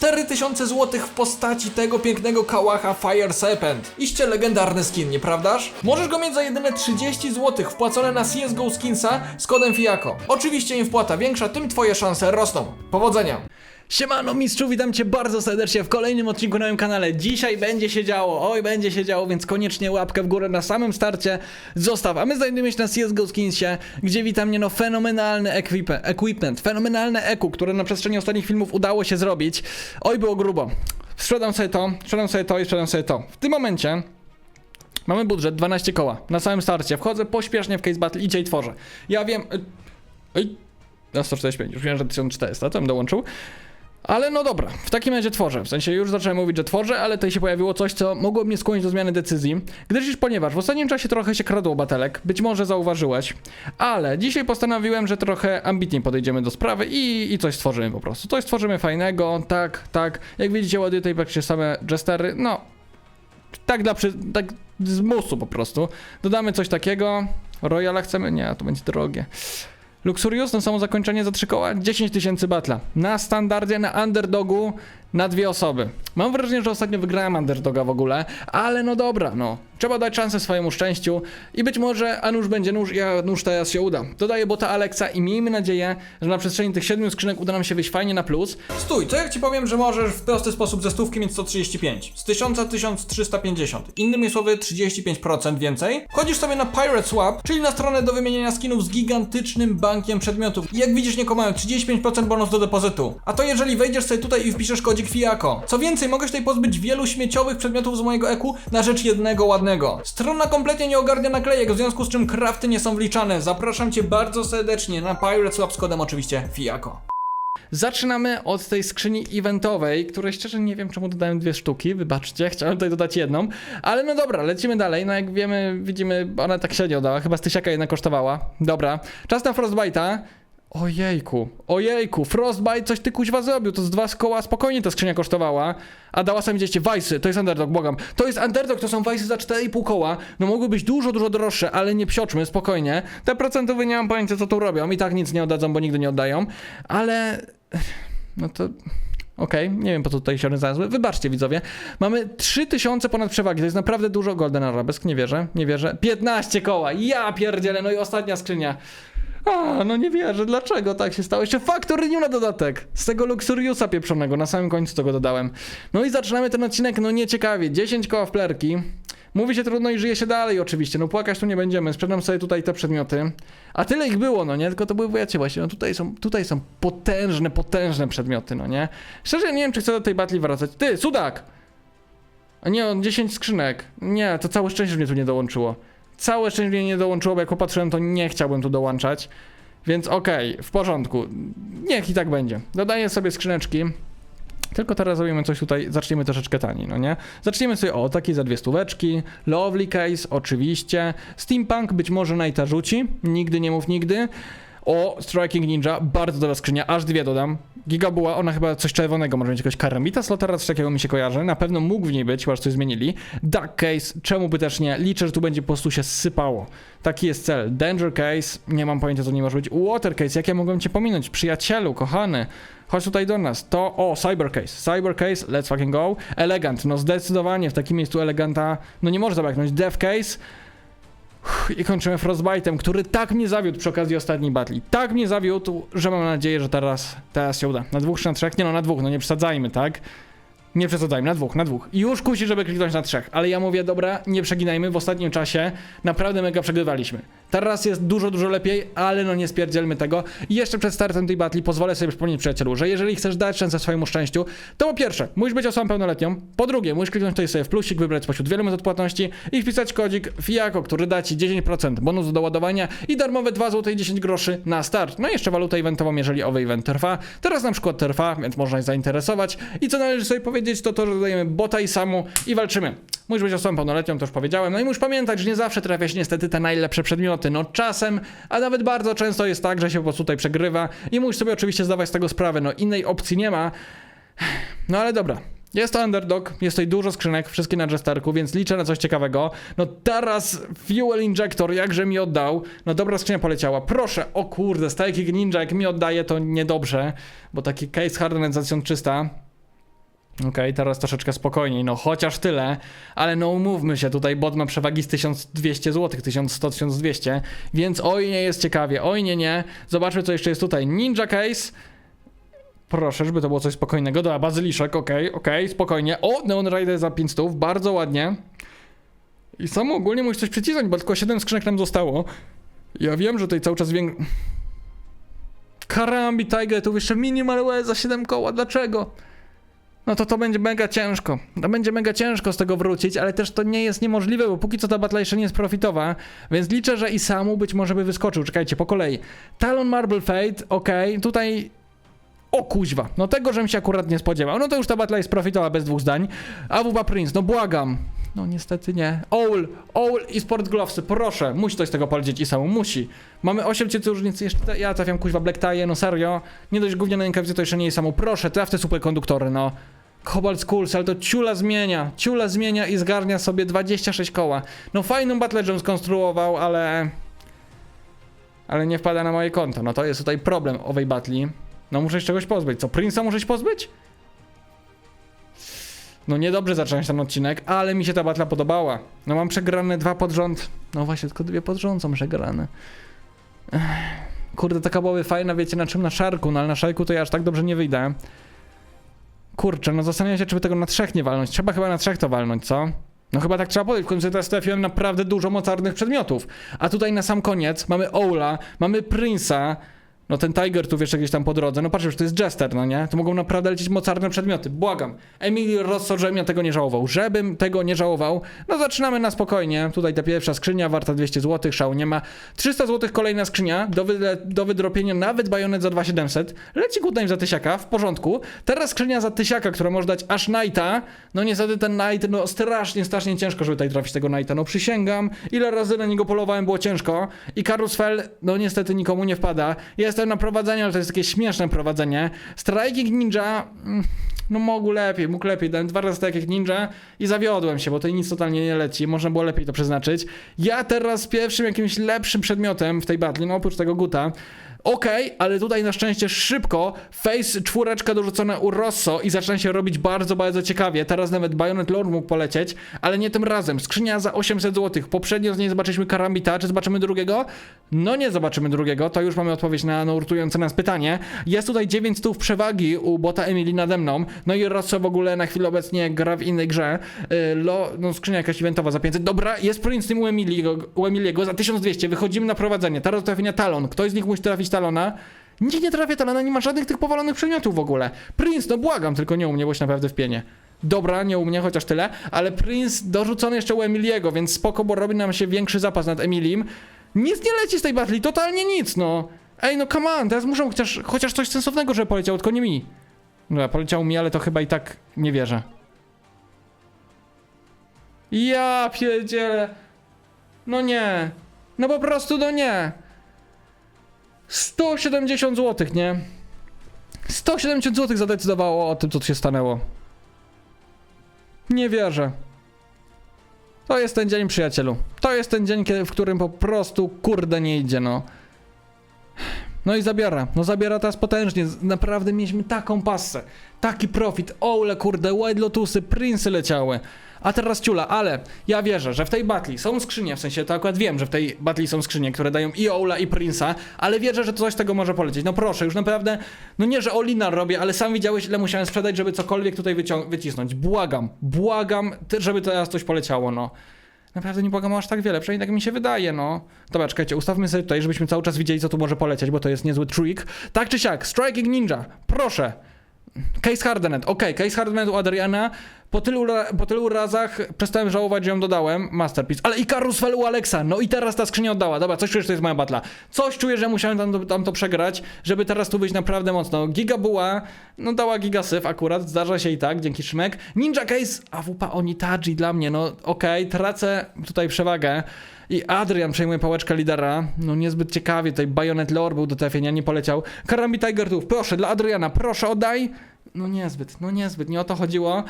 4000 zł w postaci tego pięknego kałacha Fire Serpent. Iście legendarny skin, nieprawdaż? Możesz go mieć za jedyne 30 zł wpłacone na CSGO Skinsa z kodem FIAKO. Oczywiście im wpłata większa, tym twoje szanse rosną. Powodzenia! Siemano mistrzu, witam cię bardzo serdecznie w kolejnym odcinku na moim kanale. Dzisiaj będzie się działo, oj będzie się działo, więc koniecznie łapkę w górę na samym starcie zostaw. A my znajdujemy się na CSGO Skinsie, gdzie wita mnie no fenomenalny equip equipment, fenomenalne EQ, które na przestrzeni ostatnich filmów udało się zrobić. Oj było grubo. Sprzedam sobie to, sprzedam sobie to i sprzedam sobie to. W tym momencie Mamy budżet 12 koła na samym starcie. Wchodzę pośpiesznie w case battle i dzisiaj tworzę. Ja wiem. Ej, na 145, już wiem, że 1400, to bym dołączył. Ale no dobra, w takim razie tworzę. W sensie już zacząłem mówić, że tworzę, ale tutaj się pojawiło coś, co mogło mnie skłonić do zmiany decyzji. Gdyż już ponieważ w ostatnim czasie trochę się kradło batelek, być może zauważyłeś, ale dzisiaj postanowiłem, że trochę ambitniej podejdziemy do sprawy i, i coś stworzymy po prostu. Coś stworzymy fajnego, tak, tak. Jak widzicie, ładuję tutaj praktycznie same jestery, no. Tak dla przy... tak z musu po prostu. Dodamy coś takiego. Royala chcemy? Nie, to będzie drogie. Luxurious samo zakończenie za 3 koła 10 tysięcy batla. Na standardzie, na underdogu, na dwie osoby. Mam wrażenie, że ostatnio wygrałem underdoga w ogóle, ale no dobra, no. Trzeba dać szansę swojemu szczęściu i być może, a nóż będzie nóż, ja nóż teraz się uda. Dodaję bota Alexa i miejmy nadzieję, że na przestrzeni tych 7 skrzynek uda nam się wyjść fajnie na plus. Stój, co jak ci powiem, że możesz w prosty sposób ze stówki mieć 135, z 1000 1350, innymi słowy 35% więcej? Wchodzisz sobie na Pirate Swap, czyli na stronę do wymieniania skinów z gigantycznym bankiem przedmiotów. I jak widzisz, nie mają 35% bonus do depozytu. A to jeżeli wejdziesz sobie tutaj i wpiszesz kodzik FIAKO. Co więcej, mogę się tutaj pozbyć wielu śmieciowych przedmiotów z mojego EQ na rzecz jednego ładnego. Strona kompletnie nie ogarnia naklejek, w związku z czym crafty nie są wliczane. Zapraszam cię bardzo serdecznie na Pirate Swap z kodem oczywiście FIAKO. Zaczynamy od tej skrzyni eventowej, której szczerze nie wiem czemu dodałem dwie sztuki, wybaczcie, chciałem tutaj dodać jedną, ale no dobra, lecimy dalej, no jak wiemy, widzimy, ona tak średnio dała, chyba z tysiaka jedna kosztowała, dobra, czas na Frostbite'a, Ojejku, ojejku, Frostbite coś ty kuźwa zrobił, to z dwa koła spokojnie ta skrzynia kosztowała, a dała sami widzieliście, Wajsy, to jest underdog, błagam, to jest underdog, to są Wajsy za 4,5 koła, no mogły być dużo, dużo droższe, ale nie psioczmy, spokojnie, te procentowe nie mam pojęcia co tu robią, i tak nic nie oddadzą, bo nigdy nie oddają, ale... No to. Okej, nie wiem po co tutaj się znalazły. Wybaczcie widzowie. Mamy 3000 ponad przewagi, to jest naprawdę dużo. Golden Arabesk, nie wierzę, nie wierzę. 15 koła, ja pierdzielę, no i ostatnia skrzynia. A, no nie wierzę, dlaczego tak się stało? Jeszcze Factory New na dodatek. Z tego Luxuriusa pieprzonego, na samym końcu tego dodałem. No i zaczynamy ten odcinek, no nieciekawie. 10 koła w plerki. Mówi się trudno i żyje się dalej oczywiście, no płakać tu nie będziemy, sprzedam sobie tutaj te przedmioty. A tyle ich było, no nie, tylko to były, wiecie właśnie, no tutaj są, tutaj są potężne, potężne przedmioty, no nie. Szczerze nie wiem, czy chcę do tej batli wracać. Ty, Sudak! A nie, on 10 skrzynek. Nie, to całe szczęście, mnie tu nie dołączyło. Całe szczęście nie dołączyło, bo jak popatrzyłem, to nie chciałbym tu dołączać. Więc okej, w porządku. Niech i tak będzie. Dodaję sobie skrzyneczki. Tylko teraz zrobimy coś tutaj, zaczniemy troszeczkę taniej, no nie? Zaczniemy sobie, o, takie za dwie stóweczki, Lovely Case, oczywiście, Steampunk być może Nighta rzuci, nigdy nie mów nigdy, o, Striking Ninja, bardzo dobra skrzynia, aż dwie dodam, Giga była, ona chyba coś czerwonego, może mieć jakiegoś karamita slotera, coś takiego mi się kojarzy, na pewno mógł w niej być, chyba że coś zmienili, Duck Case, czemu by też nie, liczę, że tu będzie po prostu się sypało, taki jest cel, Danger Case, nie mam pojęcia co nie może być, Water Case, jak ja mogłem cię pominąć, przyjacielu, kochany, Chodź tutaj do nas. To, o, Cybercase. Cybercase, let's fucking go. Elegant, no zdecydowanie w takim miejscu eleganta, no nie może zabraknąć. Death Case. I kończymy Frostbite'em, który tak mnie zawiódł przy okazji ostatniej batli. Tak mnie zawiódł, że mam nadzieję, że teraz, teraz się uda. Na dwóch czy na trzech? Nie no, na dwóch, no nie przesadzajmy, tak? Nie przesadzajmy, na dwóch, na dwóch. I już kusi, żeby kliknąć na trzech. Ale ja mówię, dobra, nie przeginajmy, w ostatnim czasie naprawdę mega przegrywaliśmy. Teraz jest dużo, dużo lepiej, ale no nie spierdzielmy tego. I jeszcze przed startem tej batli pozwolę sobie przypomnieć przyjacielu, że jeżeli chcesz dać szansę swojemu szczęściu, to po pierwsze, musisz być osobą pełnoletnią, po drugie, musisz kliknąć tutaj sobie w plusik, wybrać spośród wielu metod płatności i wpisać kodzik FIAKO, który da Ci 10% bonusu do ładowania i darmowe 2 zł i 10 groszy na start. No i jeszcze walutę eventową, jeżeli owy event trwa. Teraz na przykład trwa, więc można się zainteresować. I co należy sobie powiedzieć, to to, że dodajemy bota i samu i walczymy. Musisz być osobą pełnoletnią, to już powiedziałem. No i musisz pamiętać, że nie zawsze trafia się niestety te najlepsze przedmioty. No czasem, a nawet bardzo często jest tak, że się po prostu tutaj przegrywa i musisz sobie oczywiście zdawać z tego sprawę, no innej opcji nie ma. No ale dobra, jest to underdog, jest tutaj dużo skrzynek, wszystkie na Jesterku, więc liczę na coś ciekawego. No teraz Fuel Injector, jakże mi oddał. No dobra skrzynia poleciała. Proszę, o kurde, Stajkik Ninja, jak mi oddaje, to niedobrze, bo taki case hardened 300 Okej, okay, teraz troszeczkę spokojniej, no chociaż tyle, ale no umówmy się, tutaj bot ma przewagi z 1200 zł, 1100, 1200, więc oj nie jest ciekawie, oj nie, nie. Zobaczmy co jeszcze jest tutaj, Ninja Case, Proszę, żeby to było coś spokojnego. Dobra, bazyliszek, okej, okay, okej, okay, spokojnie. O, Neon Rider za 500, bardzo ładnie. I samo ogólnie musisz coś przycisnąć, bo tylko 7 skrzynek nam zostało. Ja wiem, że tutaj cały czas wię... Karambi Tiger, tu jeszcze minimal UE za 7 koła, dlaczego? No to to będzie mega ciężko. To będzie mega ciężko z tego wrócić, ale też to nie jest niemożliwe, bo póki co ta batla jeszcze nie jest profitowa, więc liczę, że i samu być może by wyskoczył. Czekajcie, po kolei. Talon Marble Fate, okej, tutaj... O kuźwa, no tego, żebym się akurat nie spodziewał. No to już ta batla jest profitowa bez dwóch zdań. Awuba Prince, no błagam. No niestety nie. Owl, Owl i Sport Glovesy, proszę, musi coś tego polecieć i samu, musi. Mamy 8 tysięcy różnicy, jeszcze ja trafiam kuźwa Black Tie, no serio. Nie dość gówniane rękawice to jeszcze nie jest samu, proszę, traf te superkonduktory, no. Cobalt Skulls, ale to ciula zmienia, ciula zmienia i zgarnia sobie 26 koła. No fajną battle żebym skonstruował, ale... Ale nie wpada na moje konto, no to jest tutaj problem owej batli. No muszę się czegoś pozbyć, co, Prince'a muszę się pozbyć? No niedobrze zacząć ten odcinek, ale mi się ta batla podobała. No mam przegrane dwa pod rząd. No właśnie, tylko dwie pod rząd są przegrane. Ech. Kurde, taka byłaby fajna, wiecie, na czym na szarku, no ale na szarku to ja aż tak dobrze nie wyjdę. Kurczę, no zastanawiam się, czy by tego na trzech nie walnąć. Trzeba chyba na trzech to walnąć, co? No chyba tak trzeba powiedzieć, w końcu teraz trafiłem naprawdę dużo mocarnych przedmiotów. A tutaj na sam koniec mamy Oula, mamy Prince'a, no ten Tiger tu wiesz gdzieś tam po drodze, no patrz, że to jest Jester, no nie? To mogą naprawdę lecieć mocarne przedmioty, błagam. Emilio Rosso, żebym ja tego nie żałował. Żebym tego nie żałował, no zaczynamy na spokojnie. Tutaj ta pierwsza skrzynia warta 200 zł, szału nie ma. 300 zł kolejna skrzynia, do, wyle, do wydropienia nawet bajonet za 2700. Leci Good Time za tysiaka, w porządku. Teraz skrzynia za tysiaka, która może dać aż Knighta. No niestety ten Knight, no strasznie, strasznie ciężko, żeby tutaj trafić tego Knighta. No przysięgam, ile razy na niego polowałem, było ciężko. I Karus Fell, no niestety nikomu nie wpada. Jestem na prowadzeniu, ale to jest takie śmieszne prowadzenie. Striking Ninja, mm, no mógł lepiej, mógł lepiej. Dałem dwa razy tak jak Ninja i zawiodłem się, bo tutaj nic totalnie nie leci. Można było lepiej to przeznaczyć. Ja teraz pierwszym jakimś lepszym przedmiotem w tej battle, no oprócz tego Guta, Okej, ale tutaj na szczęście szybko face czwóreczka dorzucona u Rosso i zaczyna się robić bardzo, bardzo ciekawie. Teraz nawet Bayonet Lord mógł polecieć, ale nie tym razem. Skrzynia za 800 zł. Poprzednio z niej zobaczyliśmy Karambita. Czy zobaczymy drugiego? No nie zobaczymy drugiego. To już mamy odpowiedź na nurtujące nas pytanie. Jest tutaj 9 stów przewagi u bota Emily nade mną. No i Rosso w ogóle na chwilę obecnie gra w innej grze. Yy, lo, no skrzynia jakaś eventowa za 500. Dobra, jest Prince tym u Emiliego, u Emiliego za 1200. Wychodzimy na prowadzenie. Teraz do trafienia Talon. Ktoś z nich musi trafić Talona. Nikt nie trafia Talona, nie ma żadnych tych powalonych przedmiotów w ogóle. Prince, no błagam, tylko nie u mnie, bo się naprawdę w pienie. Dobra, nie u mnie, chociaż tyle, ale Prince dorzucony jeszcze u Emiliego, więc spoko, bo robi nam się większy zapas nad Emilim. Nic nie leci z tej batli, totalnie nic, no. Ej, no come on, teraz muszą chociaż, chociaż coś sensownego, żeby poleciało, tylko nie mi. No, poleciało mi, ale to chyba i tak nie wierzę. Ja pierdzielę. No nie. No po prostu no nie. 170 zł, nie? 170 zł zadecydowało o tym, co tu się stanęło. Nie wierzę. To jest ten dzień, przyjacielu. To jest ten dzień, w którym po prostu kurde nie idzie, no. No i zabiera. No zabiera teraz potężnie. Naprawdę mieliśmy taką passę. Taki profit. Ole kurde, White Lotusy, Prince'y leciały. A teraz ciula, ale ja wierzę, że w tej batli są skrzynie, w sensie to akurat wiem, że w tej batli są skrzynie, które dają i Oula i Prince'a, ale wierzę, że coś tego może polecieć. No proszę, już naprawdę, no nie, że Olina robię, ale sam widziałeś ile musiałem sprzedać, żeby cokolwiek tutaj wycisnąć. Błagam, błagam, żeby teraz coś poleciało, no. Naprawdę nie błagam aż tak wiele, przynajmniej tak mi się wydaje, no. Dobra, czekajcie, ustawmy sobie tutaj, żebyśmy cały czas widzieli, co tu może polecieć, bo to jest niezły trick. Tak czy siak, Striking Ninja, proszę. Case Hardenet, okej, Case Hardenet u Adriana. Po tylu, po tylu razach przestałem żałować, że ją dodałem. Masterpiece. Ale i Karusfel u Alexa. No i teraz ta skrzynia oddała. Dobra, coś czuję, że to jest moja batla. Coś czuję, że musiałem tam, tam to przegrać, żeby teraz tu być naprawdę mocno. Giga była, no dała Giga akurat, zdarza się i tak, dzięki Szymek. Ninja Case, AWP Onitaji dla mnie, no okej, tracę tutaj przewagę. I Adrian przejmuje pałeczkę lidera. No niezbyt ciekawie, tutaj Bayonet Lore był do trafienia, nie poleciał. Karami Tiger tu, proszę, dla Adriana, proszę oddaj. No niezbyt, no niezbyt, nie o to chodziło.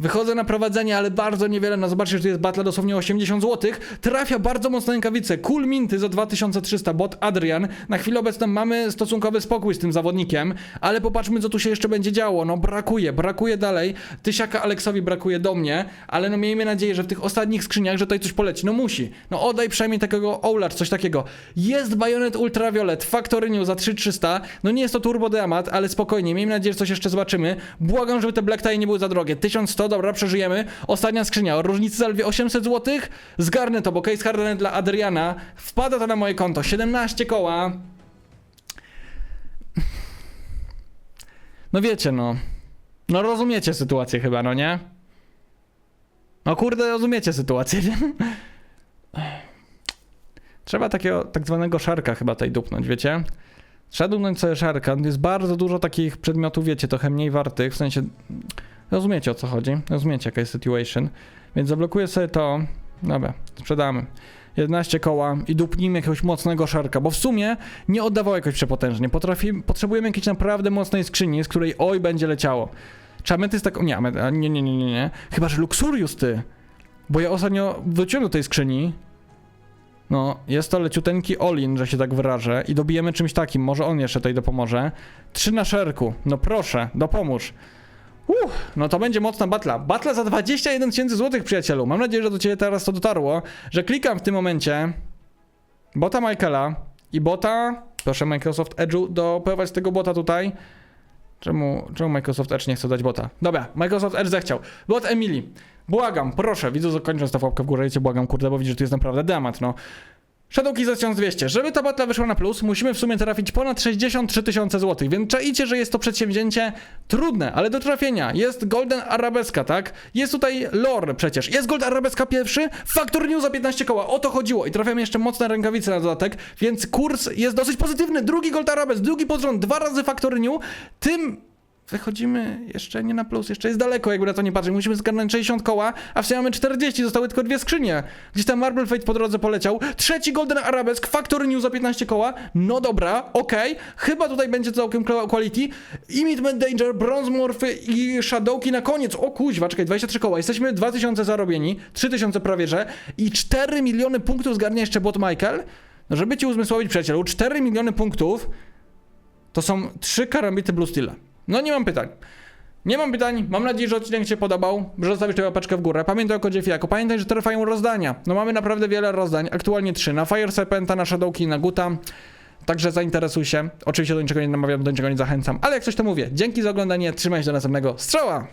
Wychodzę na prowadzenie, ale bardzo niewiele. No zobaczcie, że tu jest battle dosłownie 80 zł. Trafia bardzo mocno rękawice. Cool Minty za 2300, bot Adrian. Na chwilę obecną mamy stosunkowy spokój z tym zawodnikiem, ale popatrzmy, co tu się jeszcze będzie działo. No brakuje, brakuje dalej. Tysiaka Aleksowi brakuje do mnie, ale no miejmy nadzieję, że w tych ostatnich skrzyniach, że tutaj coś poleci. No musi. No oddaj przynajmniej takiego Oulacz, coś takiego. Jest Bayonet Ultraviolet, Factory za 3300. No nie jest to Turbo Diamant, ale spokojnie. Miejmy nadzieję, że coś jeszcze zobaczymy. Błagam, żeby te Black Tie nie były za drogie. 1100, dobra, przeżyjemy. Ostatnia skrzynia, o różnicy zaledwie 800 zł. Zgarnę to, bo case hardener dla Adriana. Wpada to na moje konto. 17 koła. No wiecie, no. No rozumiecie sytuację chyba, no nie? No kurde, rozumiecie sytuację, nie? Trzeba takiego tak zwanego szarka chyba tutaj dupnąć, wiecie? Trzeba dupnąć sobie szarka. Jest bardzo dużo takich przedmiotów, wiecie, trochę mniej wartych, w sensie... Rozumiecie o co chodzi? Rozumiecie jaka jest situation. Więc zablokuję sobie to. Dobra, sprzedamy. 11 koła i dupnijmy jakiegoś mocnego szarka, bo w sumie nie oddawało jakoś przepotężnie. Potrafi, potrzebujemy jakiejś naprawdę mocnej skrzyni, z której oj będzie leciało. Czy ametyst tak... Nie, amet... nie, nie, nie, nie, nie. Chyba, że Luxurius ty. Bo ja ostatnio wróciłem do tej skrzyni. No, jest to leciuteńki Olin, że się tak wyrażę. I dobijemy czymś takim. Może on jeszcze tutaj dopomoże. Trzy na szerku. No proszę, dopomóż. Uff, no to będzie mocna batla. Batla za 21 tysięcy złotych, przyjacielu. Mam nadzieję, że do ciebie teraz to dotarło, że klikam w tym momencie bota Michaela i bota, proszę Microsoft Edge'u, doprowadź tego bota tutaj. Czemu, czemu Microsoft Edge nie chce dać bota? Dobra, Microsoft Edge zechciał. Bot Emily. Błagam, proszę, widzę, zakończę tą łapkę w górę i cię błagam, kurde, bo widzisz, że tu jest naprawdę dramat, no. Shadowki za 1200. Żeby ta batla wyszła na plus, musimy w sumie trafić ponad 63 tysiące złotych, więc czaicie, że jest to przedsięwzięcie trudne, ale do trafienia. Jest Golden Arabeska, tak? Jest tutaj lore przecież. Jest Gold Arabeska pierwszy, Factor New za 15 koła. O to chodziło. I trafiamy jeszcze mocne rękawice na dodatek, więc kurs jest dosyć pozytywny. Drugi Gold Arabes, drugi pod rząd, dwa razy Factor New. Tym wychodzimy jeszcze nie na plus, jeszcze jest daleko, jakby na to nie patrzeć. Musimy zgarnąć 60 koła, a w sumie mamy 40, zostały tylko dwie skrzynie. Gdzieś tam Marble Fate po drodze poleciał. Trzeci Golden Arabesk, Factory New za 15 koła. No dobra, okej. Chyba tutaj będzie całkiem quality. Immediate Danger, Bronze Morphy i Shadowki na koniec. O kuźwa, czekaj, 23 koła. Jesteśmy 2000 zarobieni, 3000 prawie, że i 4 miliony punktów zgarnia jeszcze bot Michael. No żeby ci uzmysłowić przyjacielu, 4 miliony punktów to są trzy karambity Blue Steel. No nie mam pytań. Nie mam pytań, mam nadzieję, że odcinek Ci się podobał, że zostawisz tę łapeczkę w górę. Pamiętaj o kodzie FIAKO, pamiętaj, że trwają rozdania. No mamy naprawdę wiele rozdań, aktualnie trzy, na Fire Serpenta, na Shadowki, na Guta. Także zainteresuj się. Oczywiście do niczego nie namawiam, do niczego nie zachęcam, ale jak coś to mówię. Dzięki za oglądanie, trzymaj się do następnego. Strzała!